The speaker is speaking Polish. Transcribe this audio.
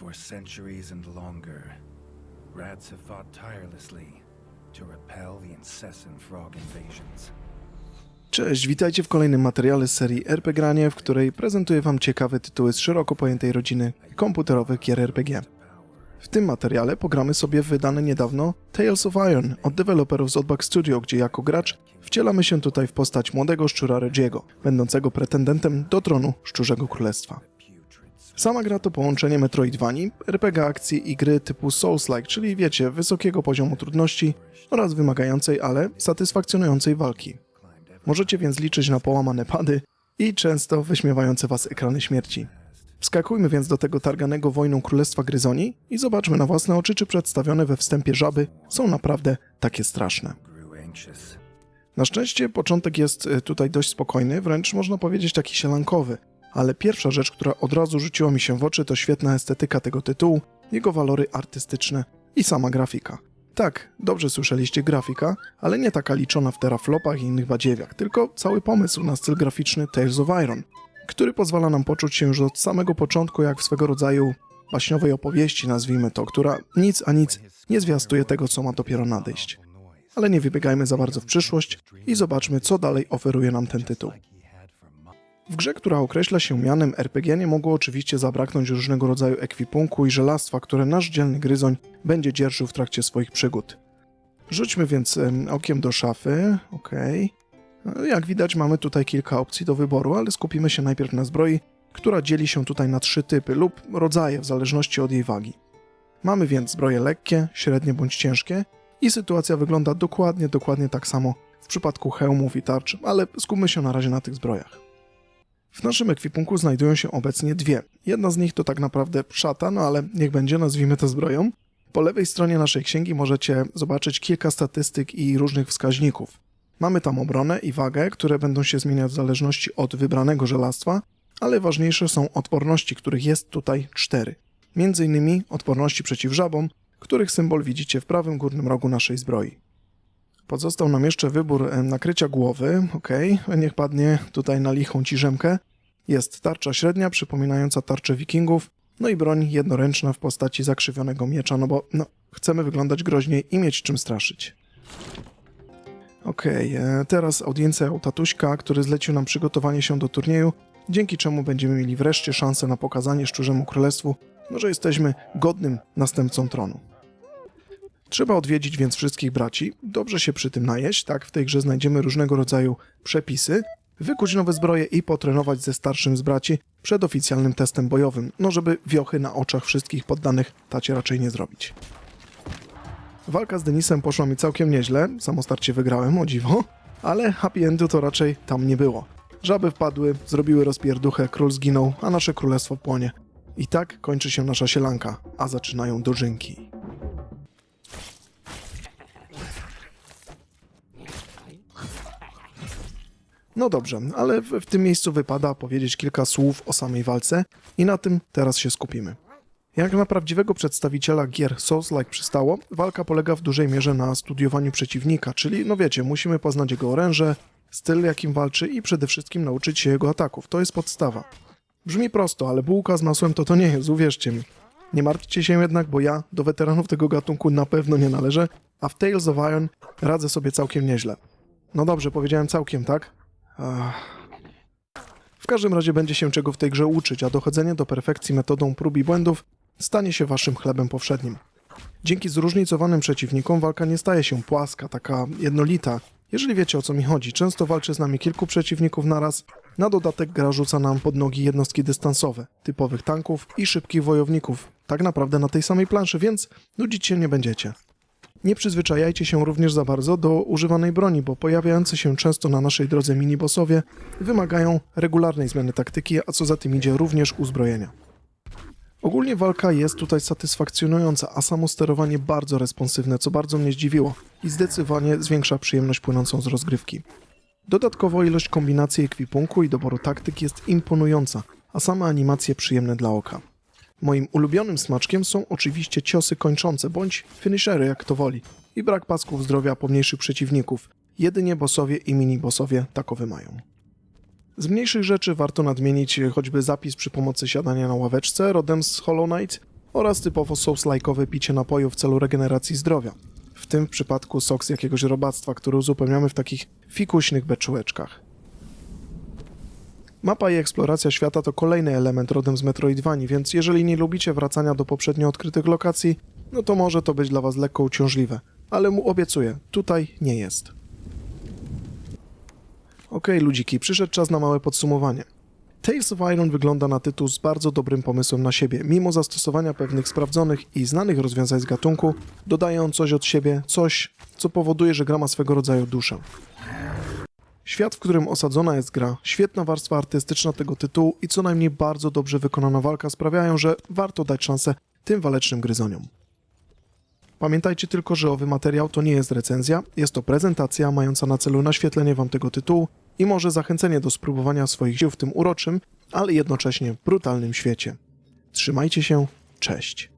For centuries and longer, rats have fought tirelessly to repel the incessant frog invasions. Cześć, witajcie w kolejnym materiale z serii RPG Granie, w której prezentuję wam ciekawe tytuły z szeroko pojętej rodziny komputerowych gier RPG. W tym materiale pogramy sobie wydane niedawno Tales of Iron od deweloperów z Oddbug Studio, gdzie jako gracz wcielamy się tutaj w postać młodego szczura Regiego, będącego pretendentem do tronu Szczurzego Królestwa. Sama gra to połączenie Metroidvanii, RPG akcji i gry typu Souls-like, czyli wiecie, wysokiego poziomu trudności oraz wymagającej, ale satysfakcjonującej walki. Możecie więc liczyć na połamane pady i często wyśmiewające was ekrany śmierci. Wskakujmy więc do tego targanego wojną Królestwa Gryzoni i zobaczmy na własne oczy, czy przedstawione we wstępie żaby są naprawdę takie straszne. Na szczęście początek jest e, tutaj dość spokojny, wręcz można powiedzieć taki sielankowy, ale pierwsza rzecz, która od razu rzuciła mi się w oczy, to świetna estetyka tego tytułu, jego walory artystyczne i sama grafika. Tak, dobrze słyszeliście grafika, ale nie taka liczona w teraflopach i innych badziewiach, tylko cały pomysł na styl graficzny Tales of Iron, który pozwala nam poczuć się już od samego początku jak w swego rodzaju baśniowej opowieści, nazwijmy to, która nic a nic nie zwiastuje tego, co ma dopiero nadejść. Ale nie wybiegajmy za bardzo w przyszłość i zobaczmy, co dalej oferuje nam ten tytuł. W grze, która określa się mianem RPG, nie mogło oczywiście zabraknąć różnego rodzaju ekwipunku i żelastwa, które nasz dzielny gryzoń będzie dzierżył w trakcie swoich przygód. Rzućmy więc em, okiem do szafy. Okej. No, Jak widać, mamy tutaj kilka opcji do wyboru, ale skupimy się najpierw na zbroi, która dzieli się tutaj na trzy typy lub rodzaje w zależności od jej wagi. Mamy więc zbroje lekkie, średnie bądź ciężkie i sytuacja wygląda dokładnie, dokładnie tak samo w przypadku hełmów i tarcz, ale skupmy się na razie na tych zbrojach. W naszym ekwipunku znajdują się obecnie dwie. Jedna z nich to tak naprawdę szata, no ale niech będzie, nazwijmy to zbroją. Po lewej stronie naszej księgi możecie zobaczyć kilka statystyk i różnych wskaźników. Mamy tam obronę i wagę, które będą się zmieniać w zależności od wybranego żelastwa, ale ważniejsze są odporności, których jest tutaj cztery. Między innymi odporności przeciw żabom, których symbol widzicie w prawym górnym rogu naszej zbroi. Pozostał nam jeszcze wybór nakrycia głowy, ok, niech padnie tutaj na lichą ciżemkę. Jest tarcza średnia, przypominająca tarczę wikingów, no i broń jednoręczna w postaci zakrzywionego miecza, no bo no, chcemy wyglądać groźniej i mieć czym straszyć. Okej, e, teraz audiencja u tatuśka, który zlecił nam przygotowanie się do turnieju, dzięki czemu będziemy mieli wreszcie szansę na pokazanie Szczurzemu Królestwu, no, że jesteśmy godnym następcą tronu. Trzeba odwiedzić więc wszystkich braci, dobrze się przy tym najeść, tak, w tej grze znajdziemy różnego rodzaju przepisy, wykuć nowe zbroje i potrenować ze starszym z braci przed oficjalnym testem bojowym, no żeby wiochy na oczach wszystkich poddanych tacie raczej nie zrobić. Walka z Denisem poszła mi całkiem nieźle, samostarcie wygrałem, o dziwo, ale happy endu to raczej tam nie było. Żaby wpadły, zrobiły rozpierduchę, król zginął, a nasze królestwo płonie. I tak kończy się nasza sielanka, a zaczynają dożynki. No dobrze, ale w, w tym miejscu wypada powiedzieć kilka słów o samej walce i na tym teraz się skupimy. Jak na prawdziwego przedstawiciela gier Souls-like przystało, walka polega w dużej mierze na studiowaniu przeciwnika, czyli no wiecie, musimy poznać jego oręże, styl jakim walczy i przede wszystkim nauczyć się jego ataków. To jest podstawa. Brzmi prosto, ale bułka z masłem to to nie jest, uwierzcie mi. Nie martwcie się jednak, bo ja do weteranów tego gatunku na pewno nie należę, a w Tales of Iron radzę sobie całkiem nieźle. No dobrze, powiedziałem całkiem, tak? W każdym razie będzie się czego w tej grze uczyć, a dochodzenie do perfekcji metodą prób i błędów stanie się waszym chlebem powszednim. Dzięki zróżnicowanym przeciwnikom walka nie staje się płaska, taka jednolita. Jeżeli wiecie o co mi chodzi, często walczy z nami kilku przeciwników naraz. Na dodatek gra rzuca nam pod nogi jednostki dystansowe, typowych tanków i szybkich wojowników. Tak naprawdę na tej samej planszy, więc nudzić się nie będziecie. Nie przyzwyczajajcie się również za bardzo do używanej broni, bo pojawiające się często na naszej drodze minibossowie wymagają regularnej zmiany taktyki, a co za tym idzie również uzbrojenia. Ogólnie walka jest tutaj satysfakcjonująca, a samo sterowanie bardzo responsywne, co bardzo mnie zdziwiło i zdecydowanie zwiększa przyjemność płynącą z rozgrywki. Dodatkowo ilość kombinacji ekwipunku i doboru taktyk jest imponująca, a same animacje przyjemne dla oka. Moim ulubionym smaczkiem są oczywiście ciosy kończące, bądź finishery, jak to woli, i brak pasków zdrowia pomniejszych przeciwników. Jedynie bossowie i mini-bossowie takowy mają. Z mniejszych rzeczy warto nadmienić choćby zapis przy pomocy siadania na ławeczce rodem z Hollow Knight, oraz typowo souls-like'owe picie napoju w celu regeneracji zdrowia. W tym przypadku sok z jakiegoś robactwa, który uzupełniamy w takich fikuśnych beczułeczkach. Mapa i eksploracja świata to kolejny element rodem z Metroidvanii, więc jeżeli nie lubicie wracania do poprzednio odkrytych lokacji, no to może to być dla was lekko uciążliwe. Ale mu obiecuję, tutaj nie jest. Okej, ludziki, przyszedł czas na małe podsumowanie. Tales of Iron wygląda na tytuł z bardzo dobrym pomysłem na siebie. Mimo zastosowania pewnych sprawdzonych i znanych rozwiązań z gatunku, dodaje on coś od siebie, coś, co powoduje, że gra ma swego rodzaju duszę. Świat, w którym osadzona jest gra, świetna warstwa artystyczna tego tytułu i co najmniej bardzo dobrze wykonana walka sprawiają, że warto dać szansę tym walecznym gryzoniom. Pamiętajcie tylko, że owy materiał to nie jest recenzja, jest to prezentacja mająca na celu naświetlenie wam tego tytułu i może zachęcenie do spróbowania swoich sił w tym uroczym, ale jednocześnie brutalnym świecie. Trzymajcie się, cześć.